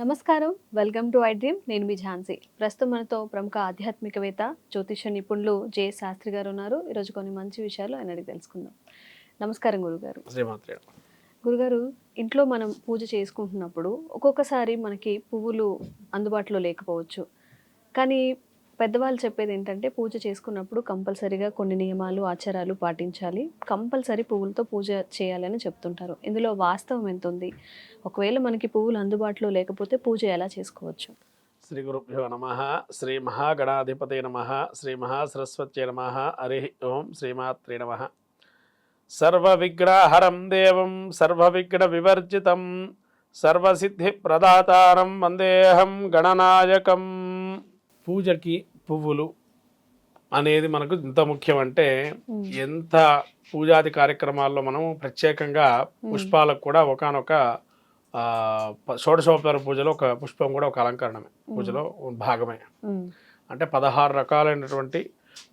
నమస్కారం. Welcome to I dream. నేను మీ ఝాన్సీ. ప్రస్తుతం మనతో ప్రముఖ ఆధ్యాత్మికవేత్త జ్యోతిష నిపుణులు జే శాస్త్రి గారు ఉన్నారు. ఈరోజు కొన్ని మంచి విషయాలు ఆయన అడిగి తెలుసుకుందాం. నమస్కారం గురుగారు. గురుగారు ఇంట్లో మనం పూజ చేసుకుంటున్నప్పుడు ఒక్కొక్కసారి మనకి పువ్వులు అందుబాటులో లేకపోవచ్చు. కానీ పెద్దవాళ్ళు చెప్పేది ఏంటంటే పూజ చేసుకున్నప్పుడు కంపల్సరీగా కొన్ని నియమాలు ఆచారాలు పాటించాలి. కంపల్సరీ పువ్వులతో పూజ చేయాలని చెప్తుంటారు. ఇందులో వాస్తవం ఎంత ఉంది ఒకవేళ మనకి పువ్వులు అందుబాటులో లేకపోతే పూజ ఎలా చేసుకోవచ్చు? శ్రీ గురుభ్యో నమ. శ్రీ మహాగణాధిపతే నమ. శ్రీ మహాసరస్వత్యై నమ. హరి ఓం శ్రీమాత్రే నమ. సర్వవిగ్రహరం దేవం సర్వవిఘ్న వివర్జితం సర్వసిద్ధి ప్రదాతారం వందేహం గణనాయకం. పూజకి పువ్వులు అనేది మనకు ఎంత ముఖ్యం అంటే ఎంత పూజాది కార్యక్రమాల్లో మనం ప్రత్యేకంగా పుష్పాలకు కూడా ఒకనొక షోడశోపచార పూజలో ఒక పుష్పం కూడా ఒక అలంకరణమే పూజలో భాగమే. అంటే పదహారు రకాలైనటువంటి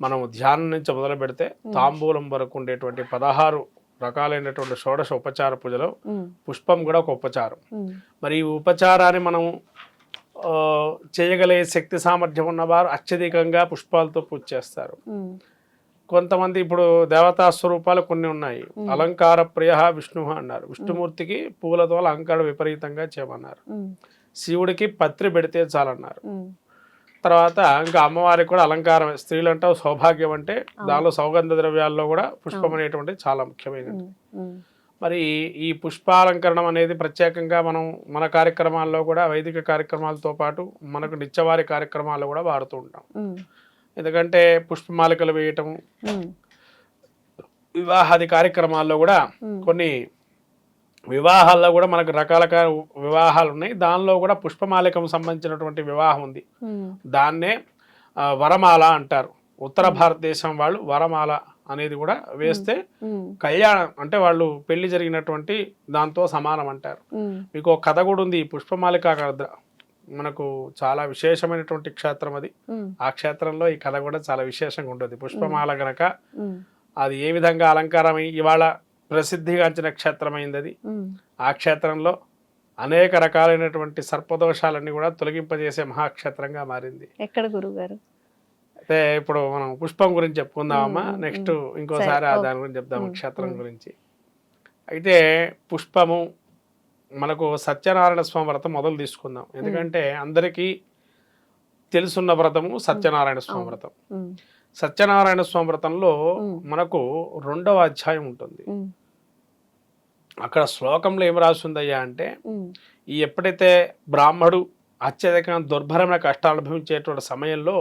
మనం ధ్యానం నుంచి మొదలు పెడితే తాంబూలం వరకు ఉండేటువంటి పదహారు రకాలైనటువంటి షోడశ ఉపచార పూజలో పుష్పం కూడా ఒక ఉపచారం. మరి ఈ ఉపచారాన్ని మనం చేయగలిగే శక్తి సామర్థ్యం ఉన్నవారు అత్యధికంగా పుష్పాలతో పూజ చేస్తారు. కొంతమంది ఇప్పుడు దేవతా స్వరూపాలు కొన్ని ఉన్నాయి. అలంకార ప్రియ విష్ణు అన్నారు. విష్ణుమూర్తికి పూలతో అలంకారం విపరీతంగా చేయమన్నారు. శివుడికి పత్రి పెడితే చాలన్నారు. తర్వాత ఇంకా అమ్మవారికి కూడా అలంకారం స్త్రీలు అంటే సౌభాగ్యం అంటే దానిలో సౌగంధ ద్రవ్యాల్లో కూడా పుష్పం అనేటువంటిది చాలా ముఖ్యమైనది. మరి ఈ పుష్పాలంకరణం అనేది ప్రత్యేకంగా మనం మన కార్యక్రమాల్లో కూడా వైదిక కార్యక్రమాలతో పాటు మనకు నిత్యవారి కార్యక్రమాల్లో కూడా వాడుతూ ఉంటాం. ఎందుకంటే పుష్పమాలికలు వేయటం వివాహాది కార్యక్రమాల్లో కూడా కొన్ని వివాహాల్లో కూడా మనకు రకరకాల వివాహాలు ఉన్నాయి. దానిలో కూడా పుష్పమాలికం సంబంధించినటువంటి వివాహం ఉంది. దాన్నే వరమాల అంటారు. ఉత్తర భారతదేశం వాళ్ళు వరమాల అనేది కూడా వేస్తే కళ్యాణం అంటే వాళ్ళు పెళ్ళి జరిగినటువంటి దాంతో సమానం అంటారు. మీకు ఒక కథ కూడా ఉంది ఈ పుష్పమాలిక మనకు చాలా విశేషమైనటువంటి క్షేత్రం అది. ఆ క్షేత్రంలో ఈ కథ కూడా చాలా విశేషంగా ఉంటుంది. పుష్పమాల గనక అది ఏ విధంగా అలంకారమై ఇవాళ ప్రసిద్ధిగాంచిన క్షేత్రమైంది అది. ఆ క్షేత్రంలో అనేక రకాలైనటువంటి సర్పదోషాలన్నీ కూడా తొలగింపజేసే మహాక్షేత్రంగా మారింది. ఎక్కడ గురుగారు అయితే ఇప్పుడు మనం పుష్పం గురించి చెప్పుకుందామమ్మా. మ్మ్, మ్మ్, నెక్స్ట్. ఇంకోసారి. దాని గురించి చెప్దాము మ్మ్, క్షేత్రం. గురించి. అయితే పుష్పము మనకు సత్యనారాయణ స్వామి వ్రతం మొదలు తీసుకుందాం. ఎందుకంటే అందరికీ తెలుసున్న వ్రతము సత్యనారాయణ స్వామి. వ్రతం. సత్యనారాయణ స్వామి వ్రతంలో. మనకు రెండవ అధ్యాయం ఉంటుంది. అక్కడ శ్లోకంలో ఏం రాస్తుందయ్యా అంటే ఈ ఎప్పుడైతే బ్రాహ్మడు అత్యధికంగా దుర్భరమైన కష్టాలు అనుభవించేటువంటి సమయంలో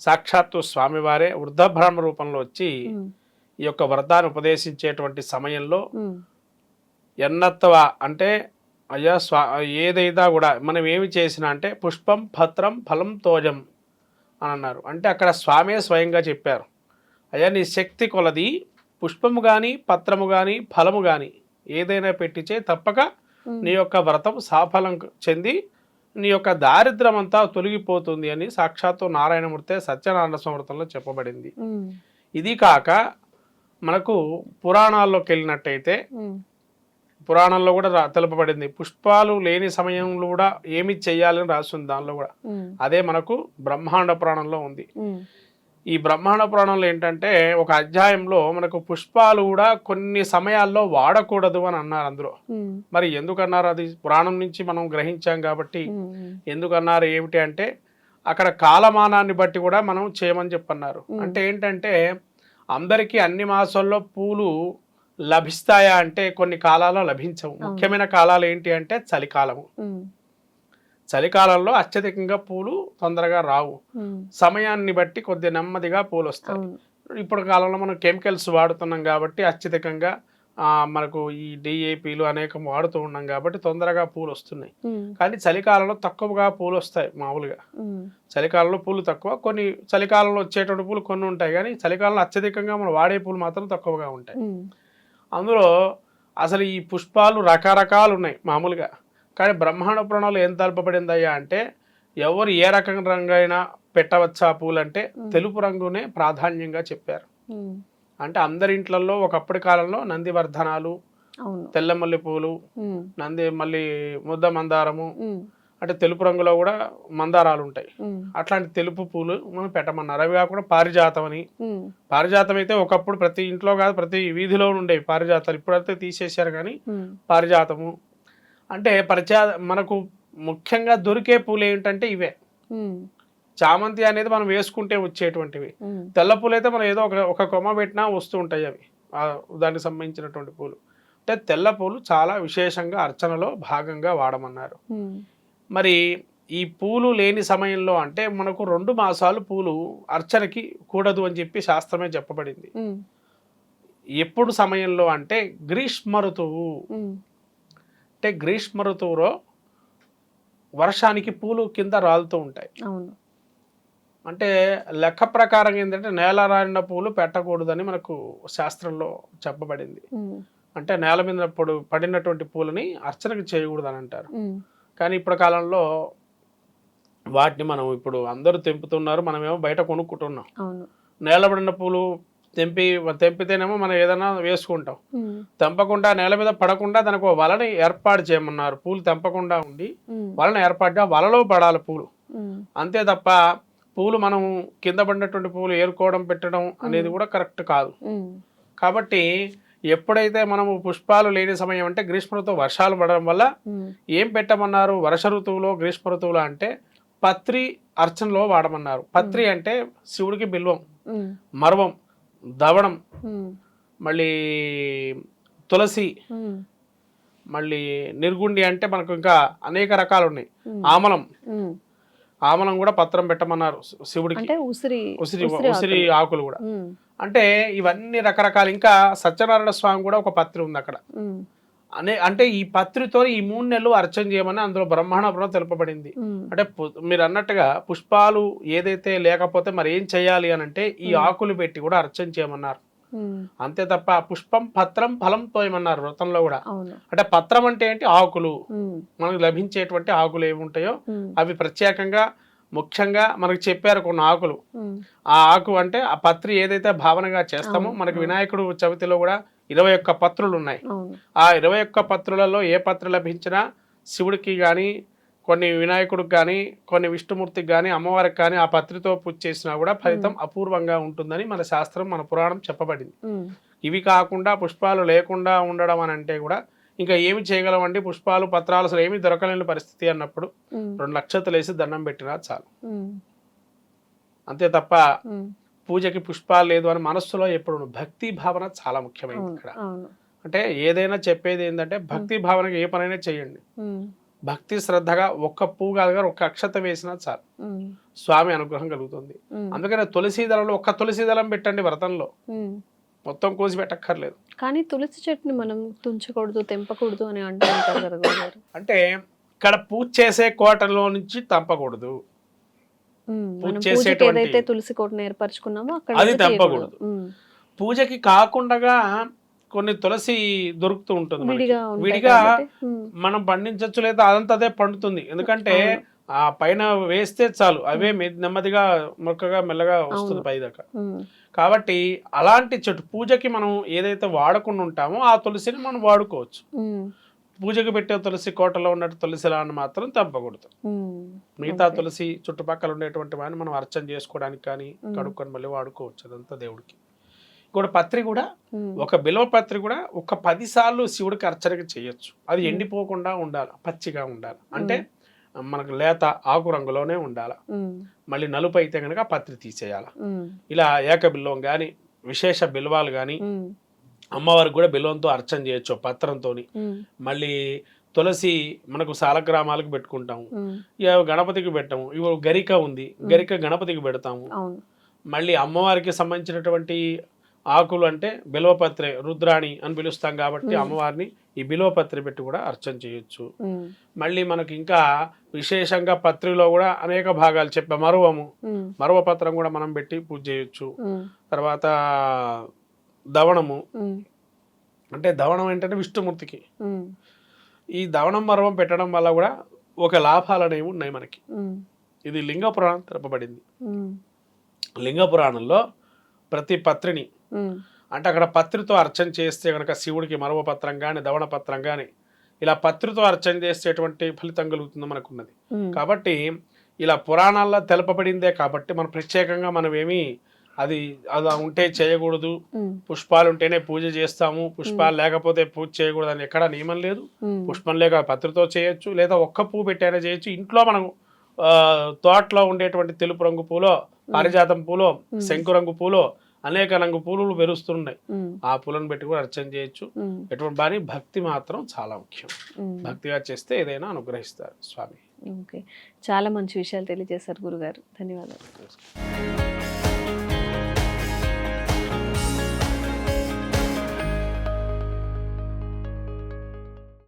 సాక్షాత్తు స్వామివారే వృద్ధ బ్రాహ్మణ రూపంలో వచ్చి ఈ యొక్క వ్రతాన్ని ఉపదేశించేటువంటి సమయంలో ఉమ్, ఎన్నత్తవ అంటే అయ్యా స్వా ఏదైనా కూడా మనం ఏమి చేసినా అంటే పుష్పం పత్రం ఫలం తోజం అని అన్నారు. అంటే అక్కడ స్వామే స్వయంగా చెప్పారు. అయ్యా నీ శక్తి కొలది పుష్పము కానీ పత్రము కానీ ఫలము కానీ ఏదైనా పెట్టించే తప్పక నీ యొక్క వ్రతం సాఫలం చెంది నీ యొక్క దారిద్ర్యం అంతా తొలగిపోతుంది అని సాక్షాత్తు నారాయణమూర్తే సత్యనారాయణ స్మృతంలో చెప్పబడింది. ఇది కాక మనకు పురాణాల్లోకి వెళ్ళినట్టయితే పురాణంలో కూడా తెలుపబడింది. పుష్పాలు లేని సమయంలో కూడా ఏమి చెయ్యాలని రాస్తుంది దానిలో కూడా. అదే మనకు బ్రహ్మాండ పురాణంలో ఉంది. ఈ బ్రహ్మాండ పురాణంలో ఏంటంటే ఒక అధ్యాయంలో మనకు పుష్పాలు కూడా కొన్ని సమయాల్లో వాడకూడదు అని అన్నారు అందులో. మరి ఎందుకన్నారు అది? పురాణం నుంచి మనం గ్రహించాం కాబట్టి ఎందుకన్నారు ఏమిటి అంటే అక్కడ కాలమానాన్ని బట్టి కూడా మనం చేయమని చెప్పన్నారు. అంటే ఏంటంటే అందరికీ అన్ని మాసాల్లో పూలు లభిస్తాయా అంటే కొన్ని కాలాల్లో లభించవు. ముఖ్యమైన కాలాలు ఏంటి అంటే చలికాలము. చలికాలంలో అత్యధికంగా పూలు తొందరగా రావు. సమయాన్ని బట్టి కొద్ది నెమ్మదిగా పూలు వస్తాయి. ఇప్పుడు కాలంలో మనం కెమికల్స్ వాడుతున్నాం కాబట్టి అత్యధికంగా మనకు ఈ డిఏపీలు అనేకం వాడుతూ ఉన్నాం కాబట్టి తొందరగా పూలు వస్తున్నాయి. కానీ చలికాలంలో తక్కువగా పూలు వస్తాయి మామూలుగా. చలికాలంలో పూలు తక్కువ కొన్ని చలికాలంలో వచ్చేటువంటి పూలు కొన్ని ఉంటాయి కానీ చలికాలంలో అత్యధికంగా మనం వాడే పూలు మాత్రం తక్కువగా ఉంటాయి. అందులో అసలు ఈ పుష్పాలు రకరకాలు ఉన్నాయి మామూలుగా. కానీ బ్రహ్మాండ పురాణంలో ఏం తలపబడిందయ్యా అంటే ఎవరు ఏ రకం రంగు అయినా పెట్టవచ్చా పూలు అంటే తెలుపు రంగునే ప్రాధాన్యంగా చెప్పారు. అంటే అందరి ఇంట్లలో ఒకప్పటి కాలంలో నందివర్ధనాలు తెల్లమల్లి పూలు నంది మళ్ళీ ముద్ద మందారము అంటే తెలుపు రంగులో కూడా మందారాలు ఉంటాయి. అట్లాంటి తెలుపు పూలు మనం పెట్టమన్నారు. అవి కాకుండా పారిజాతం అని పారిజాతం అయితే ఒకప్పుడు ప్రతి ఇంట్లో కాదు ప్రతి వీధిలో ఉండేవి పారిజాతాలు. ఇప్పుడైతే తీసేశారు కానీ పారిజాతము అంటే పరిచా మనకు ముఖ్యంగా దొరికే పూలు ఏంటంటే ఇవే. చామంతి అనేది మనం వేసుకుంటే వచ్చేటువంటివి. తెల్ల పూలు అయితే మనం ఏదో ఒక ఒక కొమ్మ పెట్టినా వస్తూ ఉంటాయి అవి. దానికి సంబంధించినటువంటి పూలు. అంటే తెల్ల పూలు చాలా విశేషంగా అర్చనలో భాగంగా వాడమన్నారు. మరి ఈ పూలు లేని సమయంలో అంటే మనకు రెండు మాసాలు పూలు అర్చనకి కూడదు అని చెప్పి శాస్త్రమే చెప్పబడింది. ఎప్పుడు సమయంలో అంటే గ్రీష్మ ఋతువు. అంటే గ్రీష్మ ఋతువులో వర్షానికి పూలు కింద రాలుతూ ఉంటాయి. అవును. అంటే లెక్క ప్రకారం ఏంటంటే నేల రాలిన పూలు పెట్టకూడదని మనకు శాస్త్రంలో చెప్పబడింది. అంటే నేల మీద పడు పడినటువంటి పూలని అర్చనకు చేయకూడదని అంటారు. ఉమ్, కానీ ఇప్పుడు కాలంలో వాటిని మనం ఇప్పుడు అందరూ తెంపుతున్నారు మనమేమో బయట కొనుక్కుంటున్నాం. నేల పడిన పూలు తెంపి తెంపితేనేమో మనం ఏదైనా వేసుకుంటాం. తెంపకుండా నేల మీద పడకుండా దానికి వలని ఏర్పాటు చేయమన్నారు. పూలు తెంపకుండా ఉండి వలన ఏర్పాటు వలలో పడాలి పూలు. అంతే తప్ప పూలు మనం కింద పడినటువంటి పూలు ఏరుకోవడం పెట్టడం అనేది కూడా కరెక్ట్ కాదు. కాబట్టి ఎప్పుడైతే మనము పుష్పాలు లేని సమయం అంటే గ్రీష్మ ఋతువు వర్షాలు పడడం వల్ల ఏం పెట్టమన్నారు? వర్ష ఋతువులో గ్రీష్మ ఋతువులో అంటే పత్రి అర్చనలో వాడమన్నారు. పత్రి అంటే శివుడికి బిల్వం. మర్వం. దవడం మళ్ళీ తులసి మళ్ళీ నిర్గుండి అంటే మనకు ఇంకా అనేక రకాలు ఉన్నాయి ఆమలం. ఆమలం కూడా పత్రం పెట్టమన్నారు శివుడికి. ఉసిరి ఉసిరి ఆకులు. కూడా. అంటే ఇవన్నీ రకరకాల. ఇంకా సత్యనారాయణ స్వామి కూడా ఒక పత్రి ఉంది అక్కడ అనే అంటే ఈ పత్రితో ఈ మూడు నెలలు అర్చన చేయమని అందులో బ్రహ్మాండంలో తెలుపబడింది. అంటే మీరు అన్నట్టుగా పుష్పాలు ఏదైతే లేకపోతే మరి ఏం చేయాలి అని అంటే ఈ ఆకులు పెట్టి కూడా అర్చన చేయమన్నారు. అంతే తప్ప పుష్పం పత్రం ఫలం తోయమన్నారు వ్రతంలో కూడా. అంటే పత్రం అంటే ఏంటి? ఆకులు. మనకు లభించేటువంటి ఆకులు ఏమి ఉంటాయో ఉమ్, అవి ప్రత్యేకంగా ముఖ్యంగా మనకు చెప్పారు కొన్ని ఆకులు. ఆ ఆకు అంటే ఆ పత్రి ఏదైతే భావనగా చేస్తామో మనకు. వినాయకుడు చవితిలో కూడా ఇరవై ఒక్క పత్రులు ఉన్నాయి ఆ ఇరవై ఒక్క పత్రులలో ఏ పత్ర లభించినా శివుడికి కానీ కొన్ని వినాయకుడికి కానీ కొన్ని విష్ణుమూర్తికి కానీ అమ్మవారికి కానీ ఆ పత్రితో పూజ చేసినా కూడా ఫలితం అపూర్వంగా ఉంటుందని మన శాస్త్రం మన పురాణం చెప్పబడింది. ఇవి కాకుండా పుష్పాలు లేకుండా ఉండడం అని అంటే కూడా ఇంకా ఏమి చేయగలమండి? పుష్పాలు పత్రాలు అసలు ఏమీ దొరకలేని పరిస్థితి అన్నప్పుడు రెండు నక్షత్రాలు వేసి దండం పెట్టినా చాలు. అంతే తప్ప పూజకి పుష్పాలు లేదు అని మనస్సులో ఎప్పుడు భక్తి భావన చాలా ముఖ్యమైనది ఇక్కడ. అంటే ఏదైనా చెప్పేది ఏంటంటే భక్తి భావనకి ఏ పనైనా చేయండి. భక్తి శ్రద్ధగా ఒక్క పువ్వు కాదు కానీ ఒక్క అక్షత వేసినా చాలు. స్వామి అనుగ్రహం కలుగుతుంది. అందుకనే తులసి దళంలో ఒక్క తులసి దళం పెట్టండి వ్రతంలో. మొత్తం కోసి పెట్టక్కర్లేదు. కానీ తులసి చెట్టుని మనం తుంచకూడదు తెంపకూడదు అని అంటూ ఇక్కడ పూజ చేసే కోటలో నుంచి తంపకూడదు. పూజ చేసేటువంటి- తులసి కోటను ఏర్పరచుకున్నామో అక్కడ అది తెంపకూడదు. పూజకి కాకుండా కొన్ని తులసి దొరుకుతూ ఉంటుంది. విడిగా మనం పండించవచ్చు లేదా అదంతా అదే పండుతుంది. ఎందుకంటే ఆ పైన వేస్తే చాలు. అవే నెమ్మదిగా మొక్కగా మెల్లగా వస్తుంది. పైదాకా. కాబట్టి అలాంటి చెట్టు పూజకి మనం ఏదైతే వాడకుండా ఉంటామో ఆ తులసిని మనం వాడుకోవచ్చు. పూజకి పెట్టే తులసి కోటలో ఉన్నట్టు తులసిలాన్ని మాత్రం తెంపకూడదు. మిగతా. తులసి చుట్టుపక్కల ఉండేటువంటి వాడిని మనం అర్చన చేసుకోవడానికి కానీ. కడుక్కొని మళ్ళీ వాడుకోవచ్చు అదంతా దేవుడికి. కూడా పత్రి కూడా ఒక బిల్వ పత్రి కూడా ఒక పది సార్లు శివుడికి అర్చనకి చేయొచ్చు. అది. ఎండిపోకుండా ఉండాలి పచ్చిగా ఉండాలి. అంటే మనకు లేత ఆకు రంగులోనే ఉండాలి. మళ్ళీ నలుపు అయితే కనుక పత్రి తీసేయాలి. ఇలా ఏక బిల్వం కానీ విశేష బిల్వాలు కానీ అమ్మవారికి కూడా బిల్వంతో అర్చన చేయొచ్చు పత్రంతో మళ్ళీ తులసి మనకు సాలగ్రామాలకు పెట్టుకుంటాము. ఇక గణపతికి పెట్టాము. ఇవి గరిక ఉంది. గరిక గణపతికి పెడతాము. మళ్ళీ అమ్మవారికి సంబంధించినటువంటి ఆకులు అంటే బిల్వపత్రి రుద్రాణి అని పిలుస్తాం కాబట్టి మ్మ్. అమ్మవారిని ఈ బిల్వపత్రి పెట్టి కూడా అర్చన చేయొచ్చు. మళ్ళీ మనకి ఇంకా విశేషంగా పత్రిలో కూడా అనేక భాగాలు చెప్పే. మరువము. మరువ పత్రం కూడా మనం పెట్టి పూజ చేయొచ్చు. తర్వాత దవణము. అంటే దవణం ఏంటంటే విష్ణుమూర్తికి. ఈ దవణం మరవం పెట్టడం వల్ల కూడా ఒక లాభాలు అనేవి ఉన్నాయి మనకి. ఇది లింగ పురాణం తెలపబడింది. లింగ పురాణంలో ప్రతి పత్రిని అంటే అక్కడ పత్రితో అర్చన చేస్తే కనుక శివుడికి మరవ పత్రం కానీ దవణ పత్రం కానీ ఇలా పత్రితో అర్చన చేసేటువంటి ఫలితం కలుగుతుంది మనకున్నది. కాబట్టి ఇలా పురాణాల్లో తెలపబడిందే కాబట్టి మనం ప్రత్యేకంగా మనం ఏమి అది అది ఉంటే చేయకూడదు. పుష్పాలు ఉంటేనే పూజ చేస్తాము. పుష్పాలు లేకపోతే పూజ చేయకూడదు అని ఎక్కడా నియమం లేదు. పుష్పం లేక పత్రితో చేయొచ్చు లేదా ఒక్క పువ్వు పెట్టైనా చేయొచ్చు. ఇంట్లో మనం తోటలో ఉండేటువంటి తెలుపు రంగు పూలో పారిజాతం పూలో శంకు రంగు పూలో అనేక రంగు పూలు పెరుస్తున్నాయి ఆ పూలను పెట్టి కూడా అర్చన చేయొచ్చు. ఎటువంటి బాని భక్తి మాత్రం చాలా ముఖ్యం. భక్తిగా చేస్తే ఏదైనా అనుగ్రహిస్తారు స్వామి. ఓకే. చాలా మంచి విషయాలు తెలియజేశారు గురుగారు. ధన్యవాదాలు.